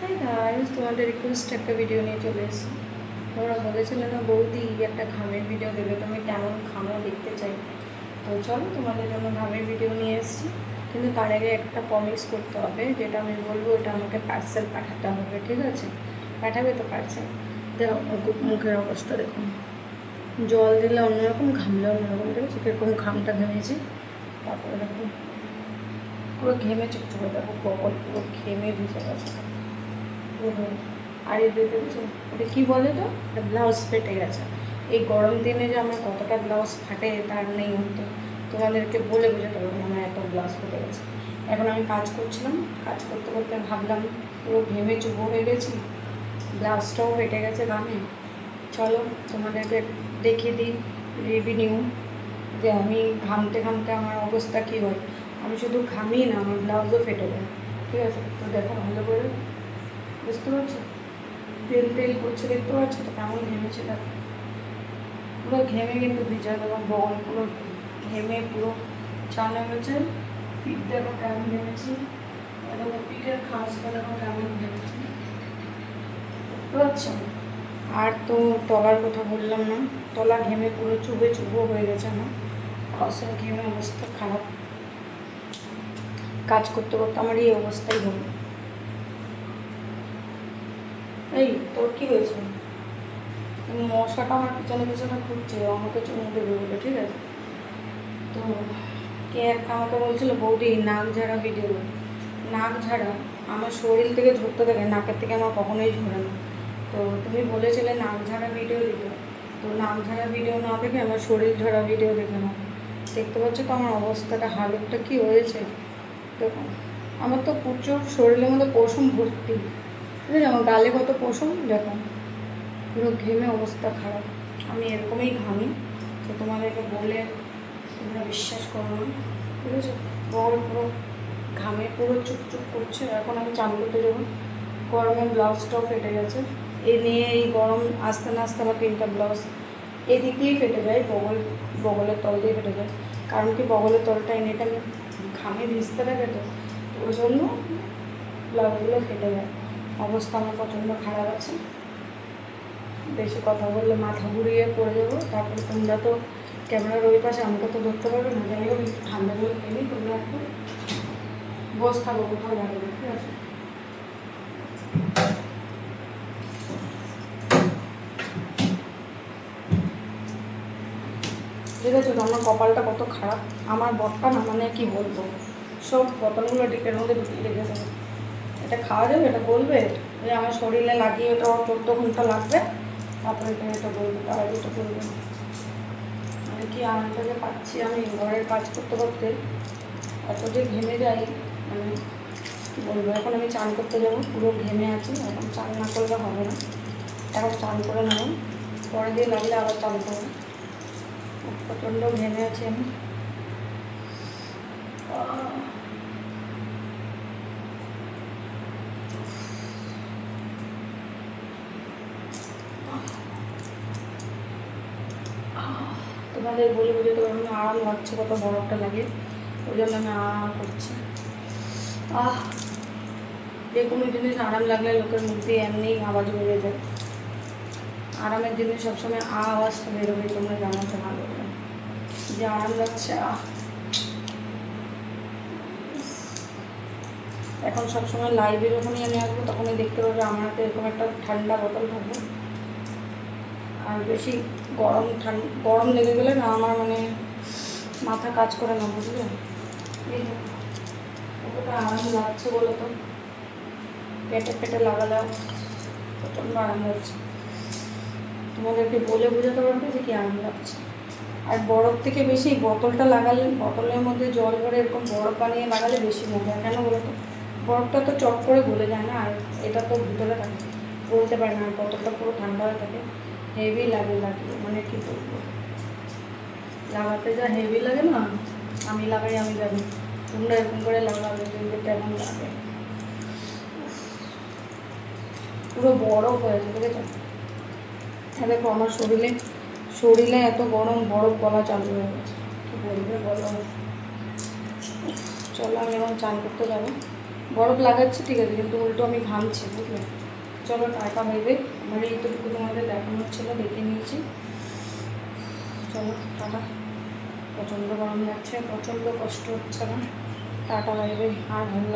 High guys তোমাদের request একটা video নিয়ে চলে এসেছি। তোমরা বলেছিলে না বৌদি একটা ঘামের ভিডিও দেবে তুমি কেমন ঘামো দেখতে চাই। তো চলো তোমাদের জন্য ঘামের ভিডিও নিয়ে এসেছি। কিন্তু তার আগে একটা প্রমিস করতে হবে, যেটা আমি বলব ওটা আমাকে পার্সেল পাঠাতে হবে, ঠিক আছে? পাঠাবে তো পার্সেল দেখো, মুখ- মুখের অবস্থা দেখুন জল দিলে অন্যরকম, ঘামলে অন্যরকম আছে? কীরকম ঘামটা ঘেমেছি? তারপরে দেখুন পুরো ঘেমে চুপচুপে দেখো কখন পুরো ঘেমে ভিজে গেছে। আর দেখেছ এটা কী বলে তো? এটা ব্লাউজ ফেটে গেছে। এই গরম দিনে যে আমার কতটা ব্লাউজ ফাটে তার নেই হতো তোমাদেরকে বলে বোঝাতে পারব আমার এত ব্লাউজ ফেটে গেছে। এখন আমি কাজ করছিলাম। কাজ করতে করতে ভাবলাম, পুরো ঘেমে চুপো হয়ে গেছি। ব্লাউজটাও ফেটে গেছে গামে চলো, তোমাদেরকে দেখিয়ে দিই রিভিনিউ যে আমি ঘামতে ঘামতে আমার অবস্থা কী হয়? আমি শুধু ঘামি না, আমার ব্লাউজও ফেটে যায়। ঠিক আছে? তো দেখো, ভালো করে বুঝতে পারছ? তেল তেল করছে, দেখতে পাচ্ছ তো কেমন ঘেমেছে দেখো পুরো ঘেমে কিন্তু ভিজা দেখো বল, পুরো ঘেমে, পুরো চানা গেছে পিঠ দেখো কেমন ঘেমেছি। এবং পিঠের খাসটা দেখো কেমন ঘেমেছে। বুঝতে আর তো তলার কথা বললাম না। তলা ঘেমে পুরো চুবে চুবো হয়ে গেছে আমার অসম ঘেমে অবস্থা খারাপ। কাজ করতে করতে আমার এই অবস্থাই হলো। এই, তোর কি হয়েছে? মশাটা আমার পিছনে পিছনে ঘুরছে আমাকে চুমু দেবে বলে, ঠিক আছে? তো কে একটা আমাকে বলছিল, বৌদি, নাক ঝাড়া ভিডিও নাক ঝাড়া? আমার শরীর থেকে ঝরতে থাকে, নাকের থেকে আমার কখনোই ঝরে না। তো তুমি বলেছিলে নাক ঝাড়া ভিডিও দিতে। তো নাক ঝাড়া ভিডিও না দেখে আমার শরীর ঝরা ভিডিও দেখে নাও। দেখতে পাচ্ছ তো আমার অবস্থাটা, হালতটা কী হয়েছে? দেখুন আমার তো প্রচুর শরীরের মধ্যে পশম ভর্তি। আমার গালে কত পশম দেখো পুরো ঘেমে অবস্থা খারাপ। আমি এরকমই ঘামি, তো তোমাদেরকে বলে তোমরা বিশ্বাস করো না ঠিক আছে বল পুরো ঘামে, পুরো চুপচুপ করছে। এখন আমি চান করতে যাব। গরমে ব্লাউজটাও ফেটে গেছে। এ নিয়ে এই গরম আস্তে না আস্তে আমার তিনটা ব্লাউজ এদিক দিয়েই ফেটে যায়, বগল, বগলের তল দিয়ে ফেটে যায়। কারণ কি বগলের তলটা এনে এটা আমি ঘামে ভিজতে থাকে তো, ওই জন্য ব্লাউজগুলো ফেটে যায়। অবস্থা আমার প্রচণ্ড খারাপ আছে। বেশি কথা বললে মাথা ঘুরিয়ে পড়ে যাব। তারপরে তোমরা তো ক্যামেরার ওই পাশে আমাকে তো ধরতে পারবে না। যাই হোক ঠান্ডা জল খেলি তোমরা একটু বস থাকো কোথাও না, ঠিক আছে? ঠিক আছে আমার কপালটা কত খারাপ? আমার বটটা না মানে কি বলব? সব বোতলগুলো ডিপের মধ্যে ঢুকিয়ে রেখেছে। এটা খাওয়া যাবে, এটা বলবে? যে আমার শরীরে লাগিয়ে এটা চোদ্দ ঘণ্টা লাগবে। তারপরে এটা এটা বলবে, তার আগে এটা বলবে। মানে কি আনন্দটা যে পাচ্ছি আমি, ঘরের কাজ করতে করতে। এত যে ঘেমে যাই মানে বলব, এখন আমি চান করতে যাব, পুরো ঘেমে আছি, এখন চান না করলে হবে না। এখন চান করে নেব, পরে দিয়ে লাগলে আবার চান করব। প্রচণ্ড ঘেমে আছি আমি। তোমাদের বলে বুঝতে পারব না আরাম লাগছে কত বরফটা লাগে। ওই জন্য আমি আরাম করছি। আহ, যে কোনো জিনিস আরাম লাগলে লোকের মুখ দিয়ে এমনি আওয়াজ বেরিয়ে যায়। আরামের জিনিস সবসময় আ আওয়াজটা বেরোবে, তোমরা জানাতে ভালো যে আরাম লাগছে, আহ। এখন সবসময় লাইভে যখনই আমি আসব, তখনই দেখতে পাবে আমার হাতে এরকম একটা ঠান্ডা বোতল থাকবে। আর বেশি গরম ঠান্ডা, গরম লেগে গেলে না আমার মানে মাথা কাজ করে না, বুঝলে? কতটা আরাম লাগছে বলো তো। পেটে পেটে লাগালেও প্রচণ্ড আরাম লাগছে। তোমাদেরকে বলে বোঝাতে পারবে যে কি আরাম লাগছে। আর বরফ থেকে বেশি বোতলটা লাগালে, বোতলের মধ্যে জল ভরে এরকম বরফ বানিয়ে লাগালে বেশি মজা কেন বলো তো? বরফটা তো চট করে গলে যায় না, আর এটা তো ভিতরে থাকে বলতে পারে না, আর বোতলটা পুরো ঠান্ডা হয়ে থাকে। হেভি লাগে লাগে মানে কি বলব? লাগাতে যা হেভি লাগে না, আমি লাগাই, আমি জানি। তোমরা এরকম করে লাগাবে দেখবে কেমন লাগে? পুরো বরফ হয়েছে বুঝেছ? হ্যাঁ দেখো, আমার শরীরে শরীরে এত গরম, বরফ গলা চালু হয়ে গেছে। কি বলবে, বলো? চলো, আমি এখন চান করতে যাব। বরফ লাগাচ্ছে, ঠিক আছে, কিন্তু উল্টো আমি ঘামছি, বুঝলে? চলো, টাটা ভাইবে আমার এইটুকু তোমাদের দেখানো ছিল দেখে নিয়েছি চলো টাটা প্রচণ্ড গরম লাগছে প্রচণ্ড কষ্ট হচ্ছে আমার। টাটা বাইরে আর ভালো